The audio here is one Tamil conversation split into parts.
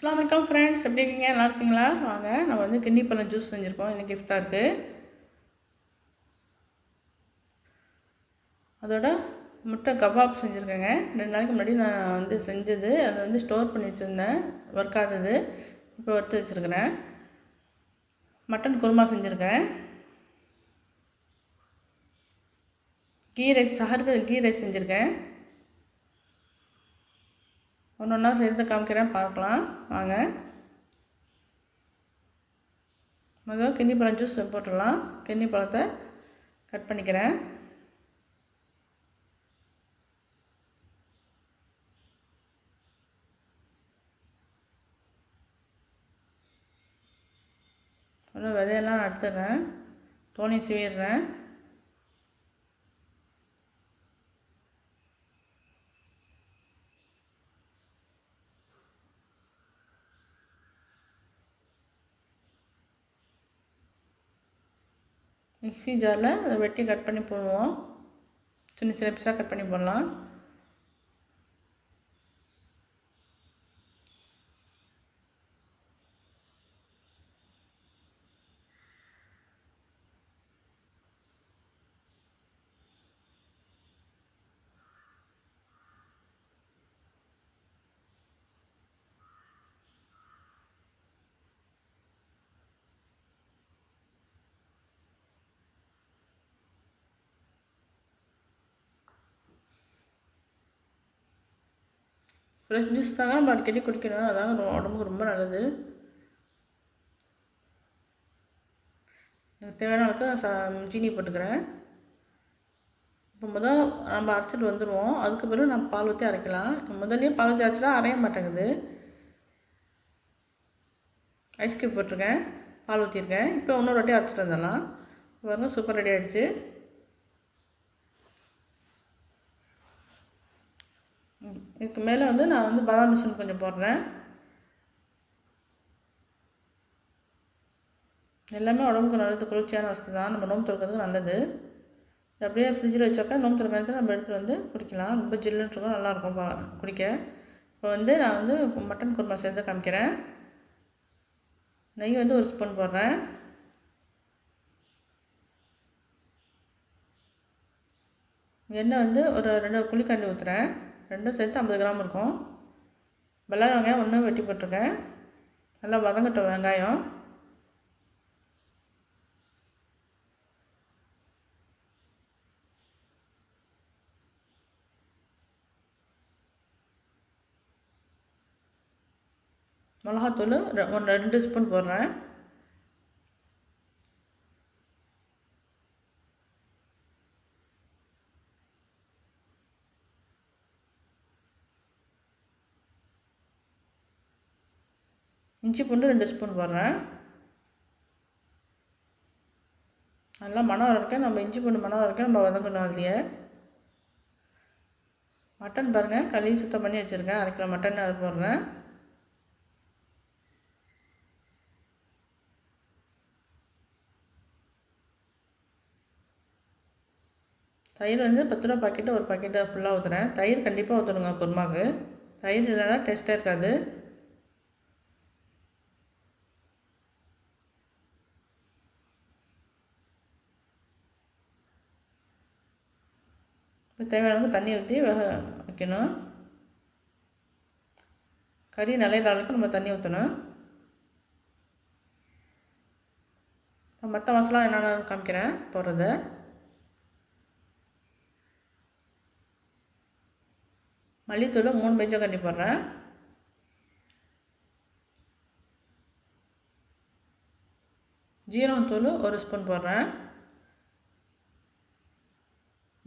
அஸ்லாம் வலைக்கம் ஃப்ரெண்ட்ஸ் எப்படி இருக்கீங்க? நல்லா இருக்கீங்களா? வாங்க நம்ம வந்து கிண்ணி பழம் ஜூஸ் செஞ்சுருக்கோம். எனக்கு கிஃப்டாக இருக்குது அதோட முட்டை கபாப் செஞ்சுருக்கேங்க. ரெண்டு நாளைக்கு முன்னாடி நான் வந்து செஞ்சது. அதை வந்து ஸ்டோர் பண்ணி வச்சுருந்தேன். ஒர்க் ஆகுது. இப்போ வறுத்து வச்சுருக்கிறேன். மட்டன் குருமா செஞ்சுருக்கேன். கீ ரைஸ் சஹருக்கு கீ ரைஸ் செஞ்சுருக்கேன். ஒன்று ஒன்றா சேர்த்து காமிக்கிறேன் பார்க்கலாம். வாங்க. முதல் கிண்ணி பழம் ஜூஸ் போட்டுடலாம். கிண்ணி பழத்தை கட் பண்ணிக்கிறேன். அவ்வளோ விதையெல்லாம் நான் எடுத்துடுறேன் தோணி சீவிடுறேன். மிக்ஸி ஜாரில் அதை வெட்டி கட் பண்ணி போடுவோம். சின்ன சின்ன பீஸாக கட் பண்ணி போடலாம். ஃப்ரெஷ் ஜூஸ் தாங்க நம்ம அடிக்கடி குடிக்கணும். அதாங்க உடம்புக்கு ரொம்ப நல்லது. எனக்கு தேவையான அளவுக்கு நான் ச சீனி போட்டுக்கிறேன். இப்போ முதல் நம்ம அரைச்சிட்டு வந்துடுவோம் அதுக்கு பிறகு நம்ம பால் ஊற்றி அரைக்கலாம். முதல்லயே பால் ஊற்றி அரைச்சா அரைய மாட்டேங்குது. ஐஸ்கிரீம் போட்டிருக்கேன். பால் ஊற்றிருக்கேன் இப்போ இன்னொரு வாட்டி அரைச்சிட்டு வந்துடலாம். பாருங்கள் சூப்பர் ரெடி ஆகிடுச்சு இதுக்கு மேலே வந்து நான் வந்து பாதாம் மிஷின் கொஞ்சம் போடுறேன். எல்லாமே உடம்புக்கு நல்லது குளிர்ச்சியான வசதி தான். நம்ம நோம்பு திறக்கிறதுக்கு நல்லது. அப்படியே ஃப்ரிட்ஜில் வச்சாக்கா நோம்பு திறக்கிற நேரத்தில் நம்ம எடுத்து வந்து குடிக்கலாம். ரொம்ப ஜில்லுன்னு இருக்கும் நல்லாயிருக்கும் பா குடிக்க. இப்போ வந்து நான் வந்து மட்டன் குருமா சேர்த்து காமிக்கிறேன். நெய் வந்து ஒரு ஸ்பூன் போடுறேன். எண்ணெய் வந்து ஒரு ரெண்டு குழிக்கரண்டி ஊற்றுறேன் ரெண்டும் சேர்த்து ஐம்பது கிராம் இருக்கும். வெள்ளாரி வெங்காயம் ஒன்று வெட்டி போட்டிருக்கேன். நல்லா வதங்கட்டும் வெங்காயம். மிளகாத்தூள் ரெ- ரெண்டு ஸ்பூன் போடுறேன். இஞ்சி பூண்டு ரெண்டு ஸ்பூன் போடுறேன். நல்லா மணம் வர நம்ம இஞ்சி பூண்டு மணம் வர நம்ம வதங்கணும் அதுலேயே. மட்டன் பாருங்கள் கழுவி சுத்தம் பண்ணி வச்சுருக்கேன். அரை கிலோ மட்டன் அது போடுறேன். தயிர் வந்து பத்து ரூபா பாக்கெட்டு ஒரு பாக்கெட்டு ஃபுல்லாக ஊற்றுறேன் தயிர் கண்டிப்பாக ஊற்றணுங்க குருமாவுக்கு. தயிர் இல்லைன்னா டேஸ்ட்டாக இருக்காது இப்போ தேவையான அளவுக்கு தண்ணி ஊற்றி வேக வைக்கணும். கறி நிறைய அளவுக்கு நம்ம தண்ணி ஊற்றணும் மற்ற மசாலா என்னென்ன காமிக்கிறேன் போடுறத. மல்லித்தூள் மூணு பெஞ்ச கண்டி போடுறேன். ஜீரகத்தூள் ஒரு ஸ்பூன் போடுறேன்.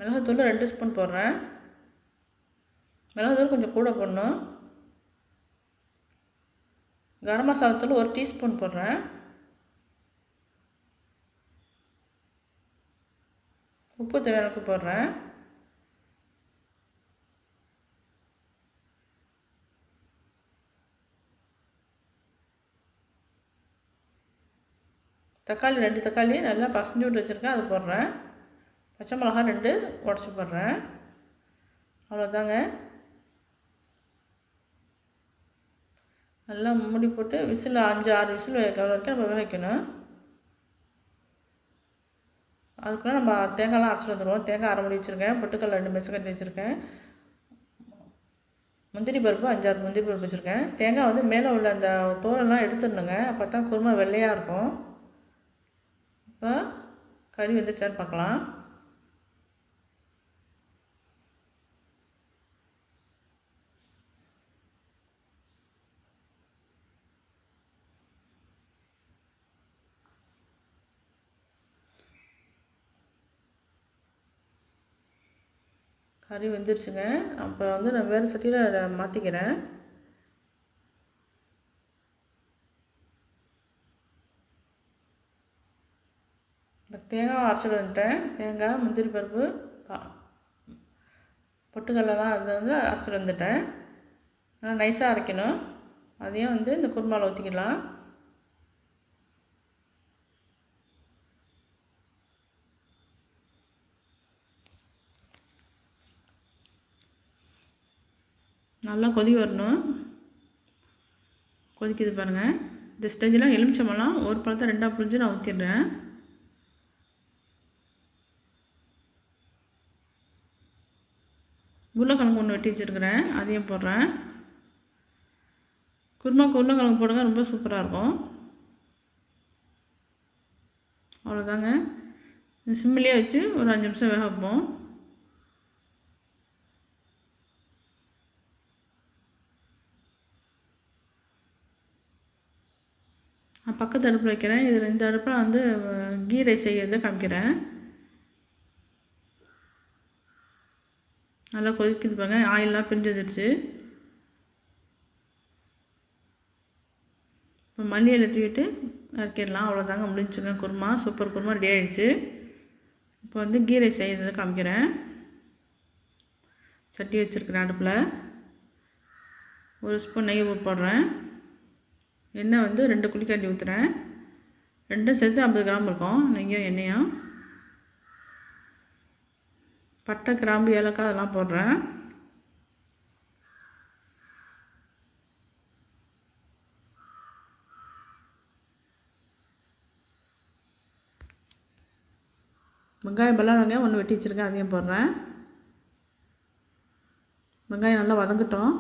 மிளகாத்தூள் ரெண்டு ஸ்பூன் போடுறேன். மிளகாத்தூள் கொஞ்சம் கூட போடணும். கரம் மசாலா தூள் ஒரு டீஸ்பூன் போடுறேன். உப்பு தேவையானக்கு போடுறேன். தக்காளி ரெண்டு தக்காளி நல்லா பசஞ்சு விட்டு வச்சுருக்கேன் அது போடுறேன். பச்சை மிளகாய் ரெண்டு உடச்சி போடுறேன். அவ்வளோதாங்க நல்லா மூடி போட்டு விசில் அஞ்சு ஆறு விசில் வைக்கிற வரைக்கும் நம்ம வேக வைக்கணும் அதுக்குள்ளே நம்ம தேங்காய்லாம் அரைச்சிட்டு வந்துடுவோம் தேங்காய் அரை மணி வச்சுருக்கேன். பொட்டுக்கல்ல ரெண்டு மெசக்கட்டி வச்சுருக்கேன். முந்திரி பருப்பு அஞ்சாறு முந்திரி பருப்பு வச்சுருக்கேன். தேங்காய் வந்து மேலே உள்ள அந்த தோலெல்லாம் எடுத்துடணுங்க. அப்போ தான் குருமா வெள்ளையாக இருக்கும். இப்போ கறி வந்துச்சான்னு பார்க்கலாம். கறி வெந்துருச்சுங்க. அப்போ வந்து நான் வேறு சட்டியில் மாற்றிக்கிறேன் இப்போ தேங்காய் அரைச்சிட்டு வந்துட்டேன். தேங்காய் முந்திரி பருப்பு பா பொட்டுக்கல்லாம் அது வந்து அரைச்சிட்டு வந்துட்டேன். நல்லா நைஸாக அரைக்கணும். அதையும் வந்து இந்த குருமாவில் ஊற்றிக்கலாம் நல்லா கொதி வரணும். கொதிக்குது பாருங்கள் இந்த ஸ்டேஜில் எலுமிச்சம்பழம் ஒரு பழத்தை ரெண்டாக புரிஞ்சு நான் ஊற்றிடுறேன் உருளைக்கிழங்கு ஒன்று வெட்டி வச்சுருக்கிறேன். அதையும் போடுறேன். குருமாக்கு உருளைக்கிழங்கு போடுங்க ரொம்ப சூப்பராக இருக்கும். அவ்வளோதாங்க சிம்மிலே வச்சு ஒரு அஞ்சு நிமிஷம் வேக வைப்போம் நான் பக்கத்து அடுப்பில் வைக்கிறேன். இதில் இந்த அடுப்பில் வந்து கீ ரைஸ் செய்கிறத காமிக்கிறேன். நல்லா கொதிக்குது பாருங்க. ஆயிலெலாம் பிரிஞ்சு வந்துடுச்சு இப்போ மல்லி இலை தூவிட்டு இறக்கிடலாம் அவ்வளோதாங்க முடிஞ்சுங்க. குருமா சூப்பர் குருமா ரெடி ஆகிடுச்சு இப்போ வந்து கீ ரைஸ் செய்கிறத காமிக்கிறேன். சட்டி வச்சுருக்கிறேன் அடுப்பில். ஒரு ஸ்பூன் நெய் போடுறேன். எண்ணெய் வந்து ரெண்டு குழிக்காண்டி ஊற்றுறேன் ரெண்டும் சேர்த்து ஐம்பது கிராம் இருக்கும். நெய்யும் எண்ணெயும் பட்டை கிராம்பு ஏலக்காய் அதெல்லாம் போடுறேன். வெங்காயம் பல்லாம் வெங்காயம் ஒன்று வெட்டி வச்சுருக்கேன். அதையும் போடுறேன். வெங்காயம் நல்லா வதங்கட்டும்.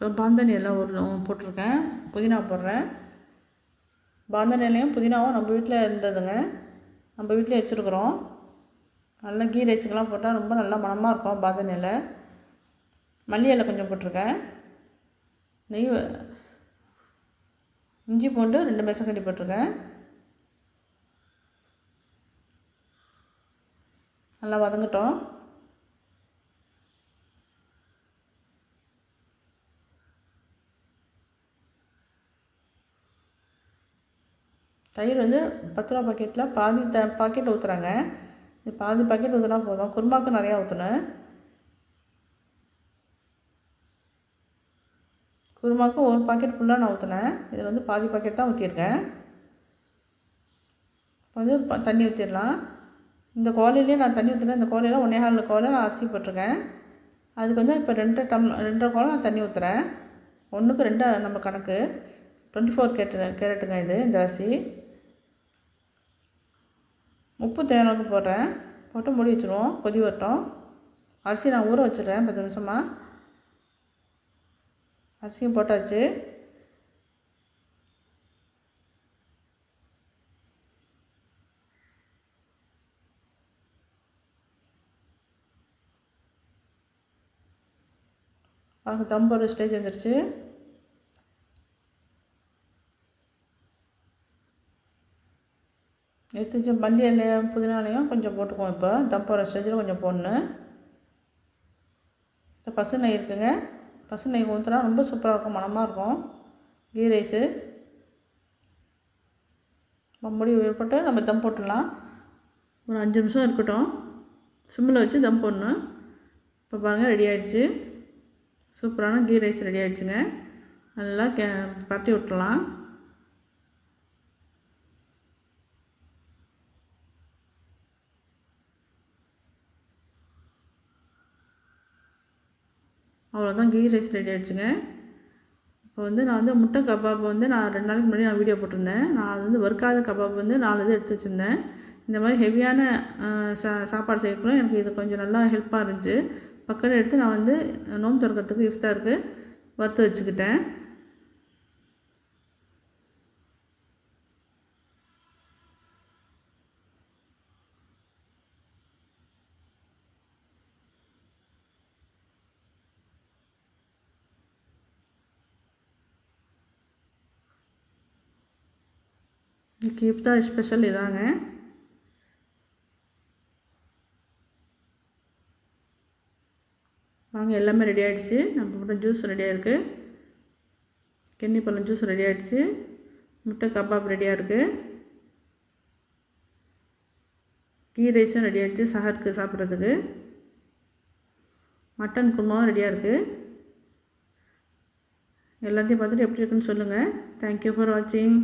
இப்போ பாந்தனி எல்லாம் ஒரு போட்டிருக்கேன். புதினா போடுறேன். பாந்தனி இலையும் புதினாவும் நம்ம வீட்டில் இருந்ததுங்க. நம்ம வீட்டில் வச்சுருக்குறோம். நல்லா கீ ரைஸுக்கெல்லாம் போட்டால் ரொம்ப நல்லா மனமாக இருக்கும் பாந்தனி இலை. மல்லி இலை கொஞ்சம் போட்டிருக்கேன். நெய் இஞ்சி பூண்டு ரெண்டு மெசக்கட்டி போட்டிருக்கேன். நல்லா வதங்கட்டும். தயிர் வந்து பத்து ரூபா பாக்கெட்டில் பாதி த பாக்கெட் ஊற்றுறாங்க இது பாதி பாக்கெட் ஊற்றினா போதும். குருமாவுக்கு நிறையா ஊற்றணும் குருமாவுக்கு ஒரு பாக்கெட் ஃபுல்லாக நான் ஊற்றினேன் இதில் வந்து பாதி பாக்கெட் தான் ஊற்றிருக்கேன் இப்போ வந்து தண்ணி ஊற்றிடலாம் இந்த கோலையிலே நான் தண்ணி ஊற்றுனேன் இந்த கோலையில் ஒன்றே கால் கோலை நான் அரிசி போட்டிருக்கேன். அதுக்கு வந்து இப்போ ரெண்டு டம் ரெண்டரை கோலை நான் தண்ணி ஊற்றுறேன் ஒன்றுக்கு ரெண்டு நம்ம கணக்கு. டுவெண்ட்டி ஃபோர் கேட்டு கேரட்டுங்க இது இந்த அரிசி. உப்பு தேவையானது போடுறேன். போட்டு மூடி வச்சுருவோம். கொதி வரட்டும். அரிசி நான் ஊற வச்சுட்றேன். பத்து நிமிஷமாக அரிசியும் போட்டாச்சு. பாருங்க தம்பு ஒரு ஸ்டேஜ் வந்துருச்சு. எடுத்து வச்ச மல்லி இலையும் புதினாலையும் கொஞ்சம் போட்டுக்குவோம் இப்போ. தப்போகிற ஸ்டேஜில் கொஞ்சம் போடணும். இப்போ பசு நெய் இருக்குங்க. பசு நெய் ஊற்றுனா ரொம்ப சூப்பராக இருக்கும் மனமாக இருக்கும். கீ ரைஸு. முடி ஏற்பட்டு நம்ம தம் போட்டுடலாம். ஒரு அஞ்சு நிமிஷம் இருக்கட்டும். சிம்மில் வச்சு தம் போடணும். இப்போ பாருங்கள் ரெடி ஆகிடுச்சு சூப்பரான கீ ரைஸ் ரெடி ஆகிடுச்சுங்க நல்லா கே பரட்டி விட்டுலாம் அவ்வளோதான் கீ ரைஸ் ரெடி ஆகிடுச்சுங்க இப்போ வந்து நான் வந்து முட்டை கபாப் வந்து நான் ரெண்டு நாளைக்கு முன்னாடி நான் வீடியோ போட்டிருந்தேன். நான் அது வந்து வறுக்காத கபாப் வந்து நாலு இது எடுத்து வச்சுருந்தேன். இந்த மாதிரி ஹெவியான சா சாப்பாடு செய்யக்குள்ள எனக்கு இது கொஞ்சம் நல்லா ஹெல்ப்பாக இருந்துச்சு. பக்கத்தில் எடுத்து நான் வந்து நோம்பு திறக்கிறதுக்கு இஃப்தாருக்கு வறுத்து வச்சுக்கிட்டேன். இன்னைக்கு இஃப்தார் ஸ்பெஷல் இதாங்க. வாங்க எல்லாமே ரெடி ஆகிடுச்சு நம்ம மட்டும் ஜூஸ் ரெடியாக இருக்குது கென்னி பழம் ஜூஸ் ரெடி ஆகிடுச்சு முட்டை கபாப் ரெடியாக இருக்குது கீ ரைஸும் ரெடி ஆகிடுச்சு சஹருக்கு சாப்பிட்றதுக்கு. மட்டன் குருமாவும் ரெடியாக இருக்குது எல்லாத்தையும் பார்த்துட்டு எப்படி இருக்குன்னு சொல்லுங்கள் தேங்க்யூ ஃபார் வாட்சிங்